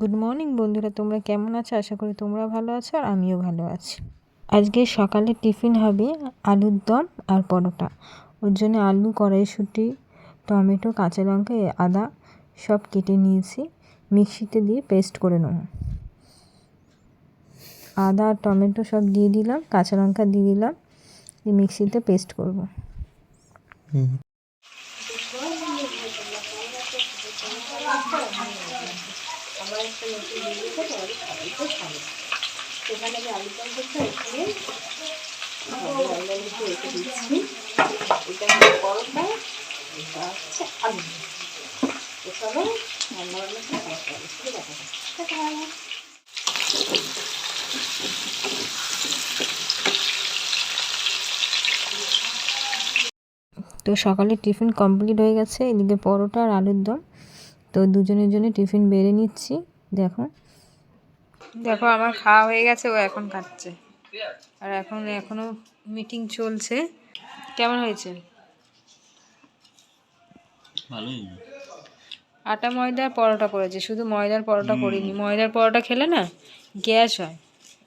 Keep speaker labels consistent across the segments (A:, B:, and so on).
A: Good morning বন্ধুরা। তোমরা কেমন আছো? আশা করি তোমরা ভালো আছো আর আমিও ভালো আছি। আজকে সকালে টিফিন হবে আলুর দম আর পরোটা। ওর জন্য আলু, কড়াইশুঁটি, টমেটো, কাঁচা লঙ্কা আদা সব কেটে নিয়েছি। মিক্সিতে দিয়ে পেস্ট করে নেব। আদা আর টমেটো সব দিয়ে দিলাম, কাঁচা লঙ্কা দিয়ে দিলাম। দিয়ে মিক্সিতে পেস্ট করব।
B: সেখানে আমি আলু দম করতে এখানে অনলাইনে রেখে দিচ্ছি এটা হচ্ছে পরোটা, এটা হচ্ছে আলু। করে। দেখা যাবে
A: তো সকালে টিফিন কমপ্লিট হয়ে গেছে, এদিকে পরোটা আর আলুর দম। তো দুজনের জন্য টিফিন বেড়ে নিচ্ছি দেখো। দেখো আমার খাওয়া হয়ে গেছে ও এখন খাচ্ছে। আর এখন এখনও মিটিং চলছে। কেমন হয়েছে?
C: ভালোই।
A: আটা ময়দার পরোটা করেছে। শুধু ময়দার পরোটা করিনি। ময়দার পরোটা খেলে না গ্যাস হয়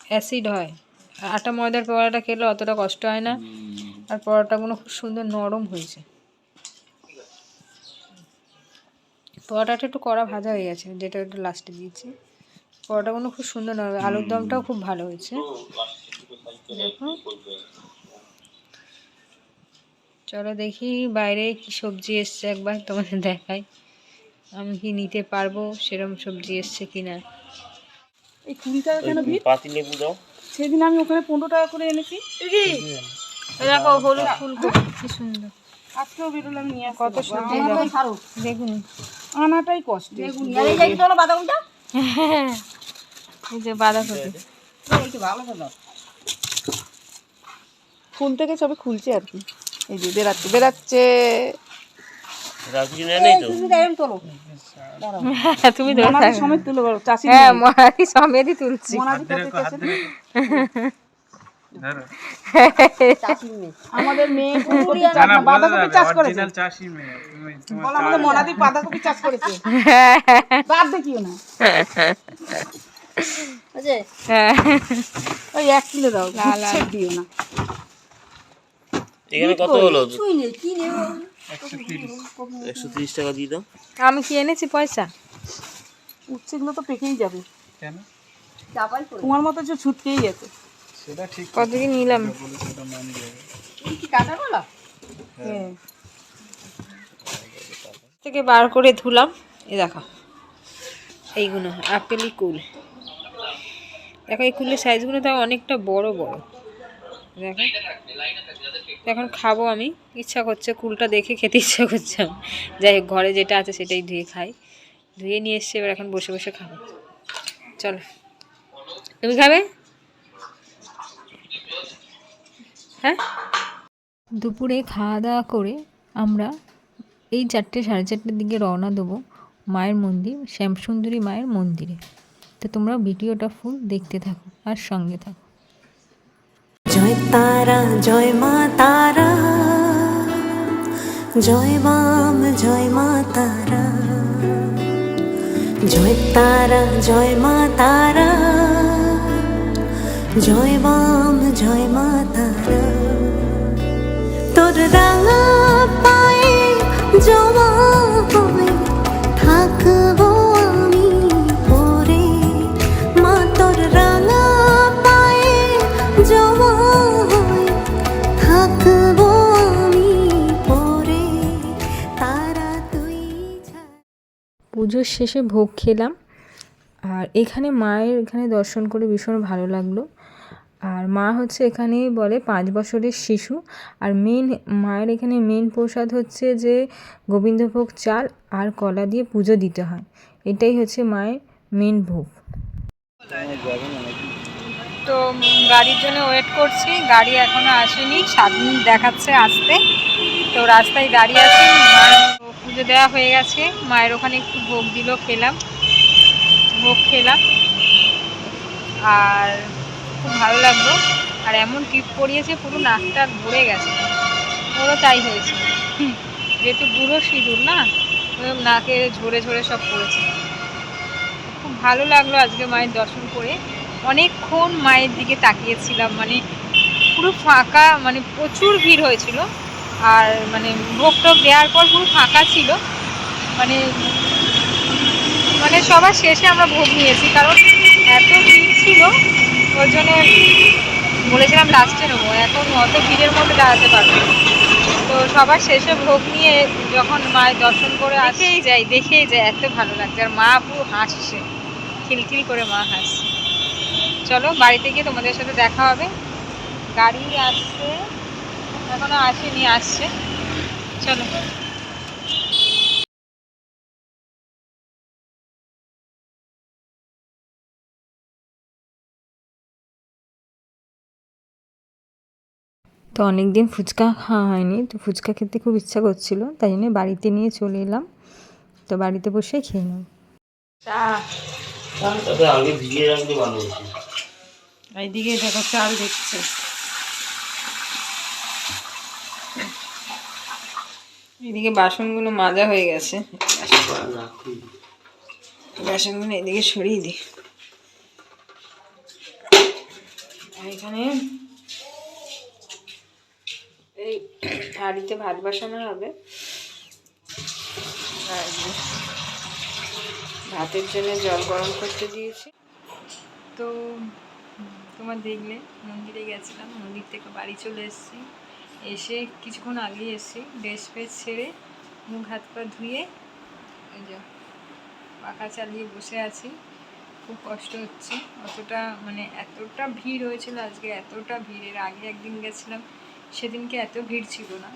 A: অ্যাসিড হয়। আর আটা ময়দার পরোটা খেলে অতটা কষ্ট হয় না। আর পরোটাগুলো খুব সুন্দর নরম হয়েছে। পরোটাটা একটু কড়া ভাজা হয়ে গেছে যেটা একটু লাস্টে দিয়েছি। পরোটাগুলো খুব সুন্দর নরম আলুর দমটাও খুব ভালো হয়েছে। দেখো। চলো দেখি বাইরে কি সবজি এসছে একবার তোমাদের দেখাই। আমি কি নিতে পারব সেরকম সবজি এসছে কিনা।
B: এই কুড়ি টাকা কেন বিট
C: পাতি লেবু দাও।
B: সেদিন আমি ওখানে পনেরো টাকা করে এনেছি।
A: দেখো হলুদ ফুলকপি কি সুন্দর।
B: আজকেও বেরোলে আমি নিয়ে
A: কত সবজি দেখুন।
B: আনাটাই কষ্ট
A: এই যে বাঁধাকপি।
B: ফুল থেকে সবে খুলছে আর কি। এই যে বেরাচ্ছে বেরাচ্ছে
C: রাখি
A: হ্যাঁ, তুমি ধরে
B: মনাদি তুলে বলো চাষি
A: হ্যাঁ সমেতই তুলছি।
B: আমাদের মেয়ে ফুলকপি চাষ না, বাঁধাকপি চাষ করেছে। আমাদের মনাদি বাঁধাকপি চাষ করেছে। বাদ দেখিও না।
A: হ্যাঁ
B: ওই এক কিলো দাও দিও না।
C: এখানে কত হলো? একশো তিরিশ। টাকা দিয়ে দাও।
A: আমি কি এনেছি পয়সা?
B: উচ্ছেগুলো তো পেকেই যাবে। তোমার মতো যে ছুটকেই যেত
A: কত কি নিলাম
B: হ্যাঁ।
A: থেকে বার করে ধুলাম। এ দেখো। এইগুলো আপেলই কুল। দেখো এই কুলের সাইজগুলো তাও অনেকটা বড় বড়। দেখো। এখন খাব আমি। ইচ্ছা করছে কুলটা দেখে খেতে ইচ্ছা করছে। যাই হোক ঘরে যেটা আছে সেটাই ধুয়ে খাই। ধুয়ে নিয়ে এসছি এবার এখন বসে বসে খাব। চলো। তুমি খাবে? হ্যাঁ? দুপুরে খাওয়া দাওয়া করে আমরা এই চারটে সাড়ে চারটের দিকে রওনা দেবো মায়ের মন্দির শ্যামসুন্দরী মায়ের মন্দিরে। তো তোমরা ভিডিওটা ফুল দেখতে থাকো আর সঙ্গে থাকো।
D: জয় তারা জয় মা তারা জয় বাম জয় মা তারা। জয় তারা জয় মা তারা। জয় বাম, জয় মা তারা রাঙা পায়ে জমা হয়ে থাকব আমি পরে মা, তোর রাঙা পায়ে জমা থাকব আমি পরে তারা তুই
A: পুজোর শেষে ভোগ খেলাম। আর এখানে মায়ের এখানে দর্শন করে ভীষণ ভালো লাগল। আর মা হচ্ছে এখানে বলে পাঁচ বছরের শিশু। আর মেন মায়ের এখানে মেন প্রসাদ হচ্ছে যে গোবিন্দভোগ চাল আর কলা দিয়ে পুজো দিতে হয়। এটাই হচ্ছে মায়ের মেন ভোগ। তো গাড়ির জন্য ওয়েট করছি। গাড়ি এখনও আসেনি। সাত মিনিট দেখাচ্ছে আসতে। তো রাস্তায় দাঁড়িয়ে আছি। মায়ের পুজো দেওয়া হয়ে গেছে। মায়ের ওখানে একটু ভোগ দিল, খেলাম। ভোগ খেলাম। আর খুব ভালো লাগল। আর এমন টিপ পরিয়েছে পুরো নাকটা ভরে গেছে। ওরও তাই হয়েছে। যেহেতু বুড়ো সিঁদুর না নাকে ঝরে ঝরে সব পড়েছে। খুব ভালো লাগল আজকে মায়ের দর্শন করে। অনেকক্ষণ মায়ের দিকে তাকিয়েছিলাম মানে পুরো ফাঁকা মানে প্রচুর ভিড় হয়েছিল। আর মানে ভোগ টোগ দেওয়ার পর পুরো ফাঁকা ছিল। মানে মানে সবার শেষে আমরা ভোগ নিয়েছি, কারণ এত ভিড় ছিল ওই জন্য বলেছিলাম লাস্টে নেব। এখন অত ভিড়ের মধ্যে দাঁড়াতে পারব। তো সবার শেষে ভোগ নিয়ে যখন মায়ের দর্শন করে আসেই যাই, দেখেই যাই, এত ভালো লাগছে। আর মা পুরো হাসছে। খিলখিল করে মা হাসছে। চলো বাড়িতে গিয়ে তোমাদের সাথে দেখা হবে। গাড়ি আসছে। এখনও আসেনি, আসছে। চলো। তো অনেক দিন ফুচকা খাওয়া হয়নি। তো ফুচকা খেতে খুব ইচ্ছা করছিল তাই জন্য বাড়িতে নিয়ে চলে এলাম। তো বাড়িতে বসে খেয়ে নেব
C: হতো
A: এইদিকে দেখো চাল দেখছে। এদিকে বাসনগুলো মাজা হয়ে গেছে। বাসনগুলো এদিকে সরিয়ে দিই। এখানে এই হাঁড়িতে ভাত বসানো হবে। আর ভাতের জন্য জল গরম করতে দিয়েছি। তো তোমার দেখলে মন্দিরে গেছিলাম মন্দির থেকে বাড়ি চলে এসেছি। এসে কিছুক্ষণ আগেই এসেছি ড্রেস ফ্রেস ছেড়ে মুখ হাত পা ধুয়ে এই যে পাখা চালিয়ে বসে আছি। খুব কষ্ট হচ্ছে। অতটা মানে এতটা ভিড় হয়েছিল আজকে এতটা ভিড়ের আগে একদিন গেছিলাম সেদিনকে এত ভিড় ছিল না,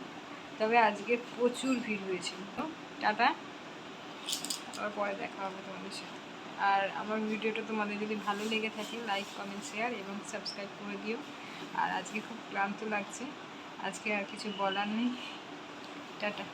A: তবে আজকে প্রচুর ভিড় হয়েছিল। টাটা। আবার পরে দেখা হবে তোমাদের সাথে। আর আমার ভিডিওটা তোমাদের যদি ভালো লেগে থাকে লাইক কমেন্ট শেয়ার এবং সাবস্ক্রাইব করে দিও। আর আজকে খুব ক্লান্ত লাগছে। আজকে আর কিছু বলার নেই। টাটা।